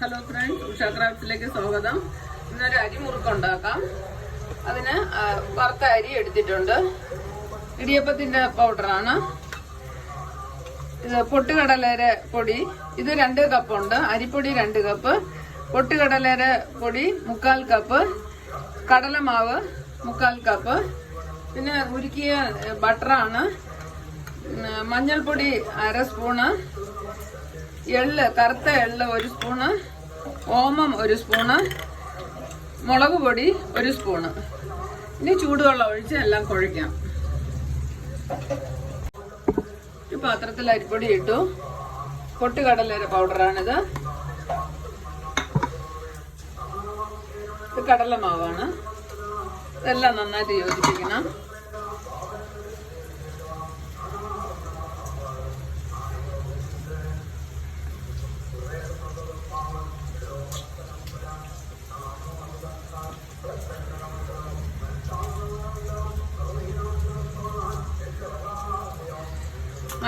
Hello friends Usha ക്രാഫ്റ്റ്സിലേക്ക് സ്വാഗതം. ഇന്നൊരു അരിമുറുക്ക് ഉണ്ടാക്കാം അതിന് വറുത്ത അരി എടുത്തിട്ടുണ്ട്. ഇടിയപ്പത്തിന്റെ പൗഡറാണ്. ഇത് പൊട്ടുകടലേര പൊടി. ഇത് രണ്ട് കപ്പുണ്ട്. അരിപ്പൊടി രണ്ട് കപ്പ്. പൊട്ടുകടലേര പൊടി മുക്കാൽ കപ്പ്. കടലമാവ് മുക്കാൽ കപ്പ്. പിന്നെ ഉരുക്കിയ ബട്ടറാണ്. മഞ്ഞൾപ്പൊടി അര സ്പൂണ്. എള്ള് കറുത്ത എള്ള് ഒരു സ്പൂണ് ഓമം ഒരു സ്പൂണ് മുളക് പൊടി ഒരു സ്പൂണ്. ഇനി ചൂടുവെള്ളം ഒഴിച്ച് എല്ലാം കുഴയ്ക്കാം. ഒരു പാത്രത്തിൽ അരിപ്പൊടി ഇട്ടു. പൊട്ടുകടലര പൗഡറാണിത്. ഇത് കടലമാവാണ്. ഇതെല്ലാം നന്നായിട്ട് യോജിപ്പിക്കണം.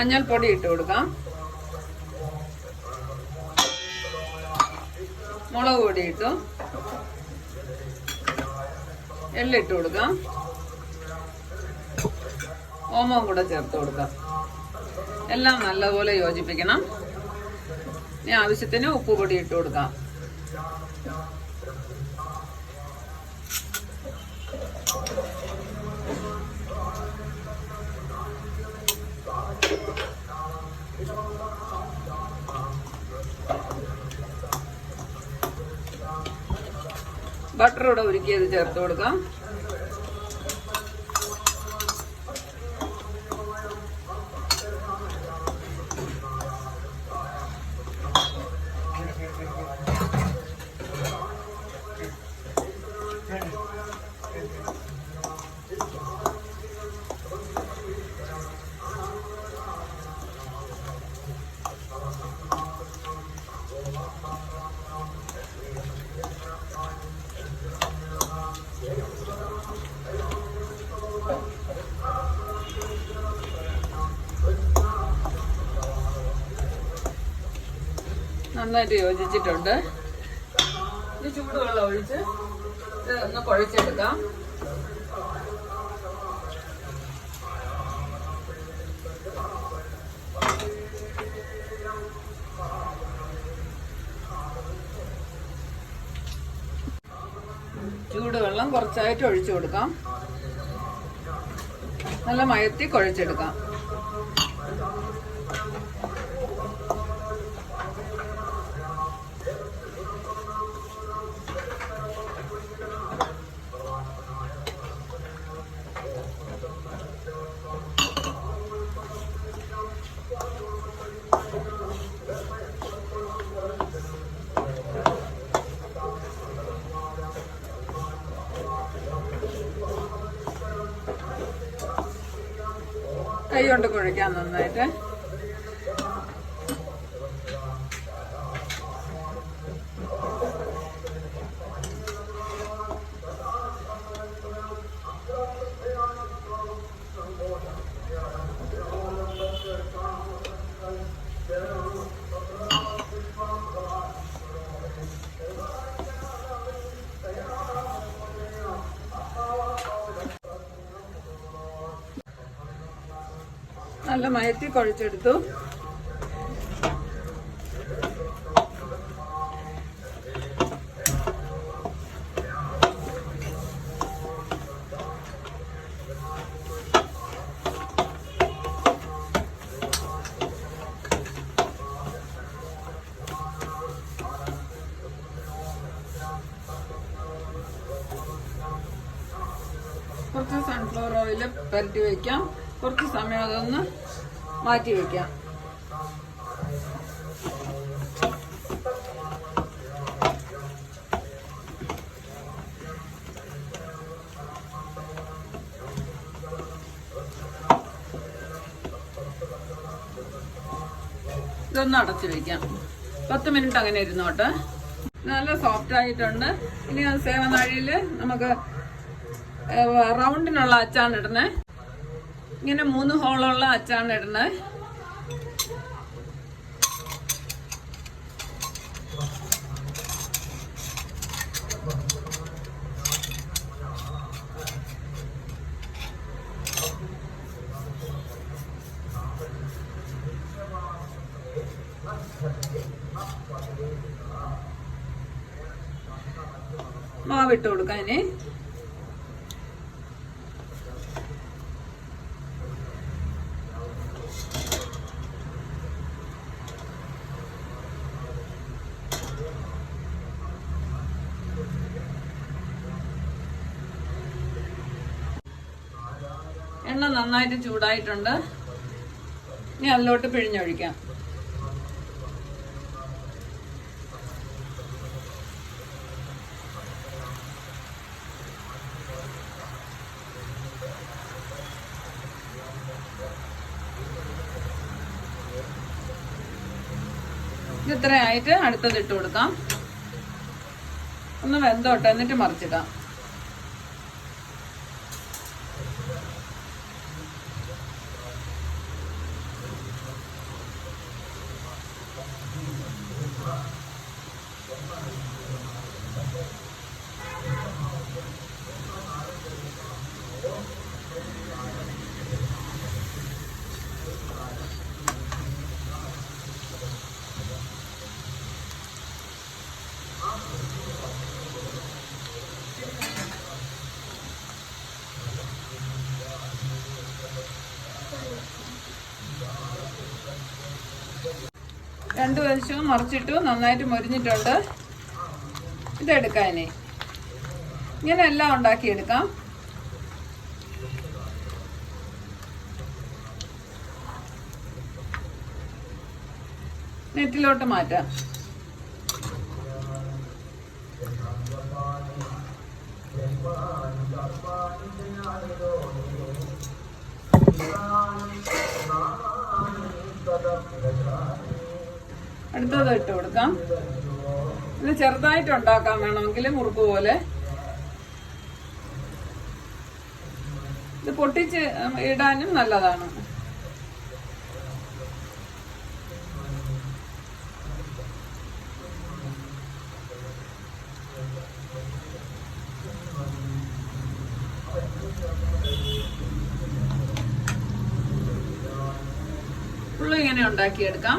മഞ്ഞൾപ്പൊടി ഇട്ട് കൊടുക്കാം. മുളക് പൊടി ഇട്ടു. എള്ളിട്ട് കൊടുക്കാം. ഓമവും കൂടെ ചേർത്ത് കൊടുക്കാം. എല്ലാം നല്ലപോലെ യോജിപ്പിക്കണം. ഇനി ആവശ്യത്തിന് ഉപ്പ് പൊടി ഇട്ട് കൊടുക്കാം. ബട്ടർ ഇവിടെ ഉരുക്കിയത് ചേർത്ത് കൊടുക്കാം. നന്നായിട്ട് യോജിച്ചിട്ടുണ്ട്. ഇത് ചൂടുവെള്ളം ഒഴിച്ച് ഇത് ഒന്ന് കുഴച്ചെടുക്കാം. ചൂടുവെള്ളം കുറച്ചായിട്ട് ഒഴിച്ചു കൊടുക്കാം. നല്ല മയത്തി കുഴച്ചെടുക്കാം. കൈ കൊണ്ട് നന്നായിട്ട്. നല്ല മയത്തി കുഴച്ചെടുത്തു. കുറച്ച് സൺഫ്ലവർ ഓയിൽ പരട്ടി വയ്ക്കാം കുറച്ച് സമയം അതൊന്ന് മാറ്റി വെക്കാം. ഇതൊന്ന് അടച്ചു വെക്കാം. പത്ത് മിനിറ്റ് അങ്ങനെ ഇരുന്നോട്ടെ. നല്ല സോഫ്റ്റ് ആയിട്ടുണ്ട്. ഇനി സേവനാഴിയിൽ നമുക്ക് റൗണ്ടിനുള്ള അച്ചാണ് ഇടണേ. ഇങ്ങനെ മൂന്ന് ഹോളുള്ള അച്ചാണ് ഇടുന്നത് മാവിട്ട് കൊടുക്കാനേ എണ്ണ നന്നായിട്ട് ചൂടായിട്ടുണ്ട്. ഇനി അതിലോട്ട് പിഴിഞ്ഞൊഴിക്കാം. ഇത് ഇത്രയായിട്ട് അടുത്തത് ഇട്ട് കൊടുക്കാം. ഒന്ന് വെന്തോട്ടെ എന്നിട്ട് മറിച്ചിടാം. രണ്ടു വശവും മറിച്ചിട്ടു നന്നായിട്ട് മൊരിഞ്ഞിട്ടുണ്ട്. ഇതെടുക്കാനേ. ഇങ്ങനെ എല്ലാം ഉണ്ടാക്കിയെടുക്കാം. നെറ്റിലോട്ട് മാറ്റാം. അടുത്തത് ഇട്ട് കൊടുക്കാം. ഇത് ചെറുതായിട്ട് ഉണ്ടാക്കാൻ വേണമെങ്കിൽ മുറുക്ക് പോലെ. ഇത് പൊട്ടിച്ച് ഇടാനും നല്ലതാണ്. ഫുള്ള് ഇങ്ങനെ ഉണ്ടാക്കിയെടുക്കാം.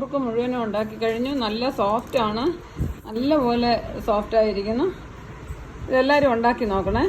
മുറുക്ക് മുഴുവനും ഉണ്ടാക്കി കഴിഞ്ഞു. നല്ല സോഫ്റ്റാണ് ആണ്. നല്ല പോലെ സോഫ്റ്റ് ആയിരിക്കുന്നു. ഇതെല്ലാവരും ഉണ്ടാക്കി നോക്കണേ.